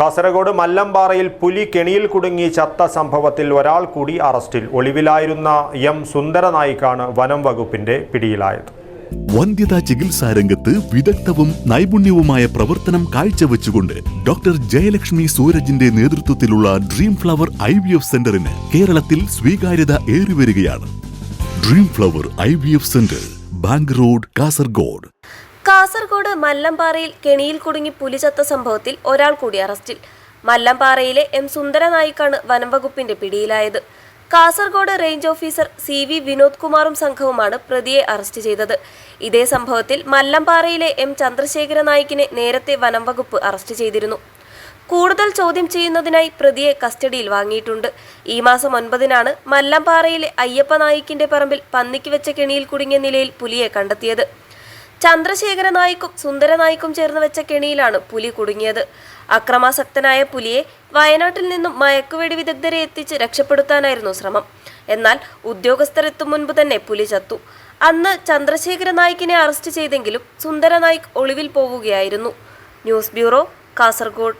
കാസർഗോഡ് മല്ലമ്പാറയിൽ പുലി കെണിയിൽ കുടുങ്ങി ചത്ത സംഭവത്തിൽ ഒരാൾ കൂടി അറസ്റ്റിൽ. ഒളിവിലായിരുന്ന എം സുന്ദരനായിക്കാണ് വനം വകുപ്പിന്റെ പിടിയിലായത്. വന്ധ്യതാ ചികിത്സാ രംഗത്ത് വിദഗ്ധവും നൈപുണ്യവുമായ പ്രവർത്തനം കാഴ്ചവെച്ചുകൊണ്ട് ഡോക്ടർ ജയലക്ഷ്മി സൂരജിന്റെ നേതൃത്വത്തിലുള്ള Dream Flower I V F സെന്ററിന് കേരളത്തിൽ സ്വീകാര്യത ഏറിവരികയാണ്. Dream Flower I V F centre Bank Road Kasaragod. Kasaragod മല്ലമ്പാറയിൽ കെണിയിൽ കുടുങ്ങി പുലിചത്ത സംഭവത്തിൽ ഒരാൾ കൂടി അറസ്റ്റിൽ. മല്ലമ്പാറയിലെ എം സുന്ദരനായിക്കാണ് വനംവകുപ്പിന്റെ പിടിയിലായത്. Kasaragod range officer C V Vinod കുമാറും സംഘവുമാണ് പ്രതിയെ അറസ്റ്റ് ചെയ്തത്. ഇതേ സംഭവത്തിൽ മല്ലമ്പാറയിലെ എം ചന്ദ്രശേഖര നായിക്കിനെ നേരത്തെ വനംവകുപ്പ് അറസ്റ്റ് ചെയ്തിരുന്നു. കൂടുതൽ ചോദ്യം ചെയ്യുന്നതിനായി പ്രതിയെ കസ്റ്റഡിയിൽ വാങ്ങിയിട്ടുണ്ട്. ഈ മാസം ഒൻപതിനാണ് മല്ലമ്പാറയിലെ അയ്യപ്പ നായിക്കിന്റെ പറമ്പിൽ പന്നിക്ക് വെച്ച കെണിയിൽ കുടുങ്ങിയ നിലയിൽ പുലിയെ കണ്ടെത്തിയത്. ചന്ദ്രശേഖര നായിക്കും സുന്ദര നായിക്കും ചേർന്ന് വെച്ച കെണിയിലാണ് പുലി കുടുങ്ങിയത്. അക്രമാസക്തനായ പുലിയെ വയനാട്ടിൽ നിന്നും മയക്കുവെടി വിദഗ്ധരെ എത്തിച്ച് രക്ഷപ്പെടുത്താനായിരുന്നു ശ്രമം. എന്നാൽ ഉദ്യോഗസ്ഥരെത്തും മുൻപ് തന്നെ പുലി ചത്തു. അന്ന് ചന്ദ്രശേഖര നായിക്കിനെ അറസ്റ്റ് ചെയ്തെങ്കിലും സുന്ദര നായിക് ഒളിവിൽ പോവുകയായിരുന്നു. News bureau Kasaragod.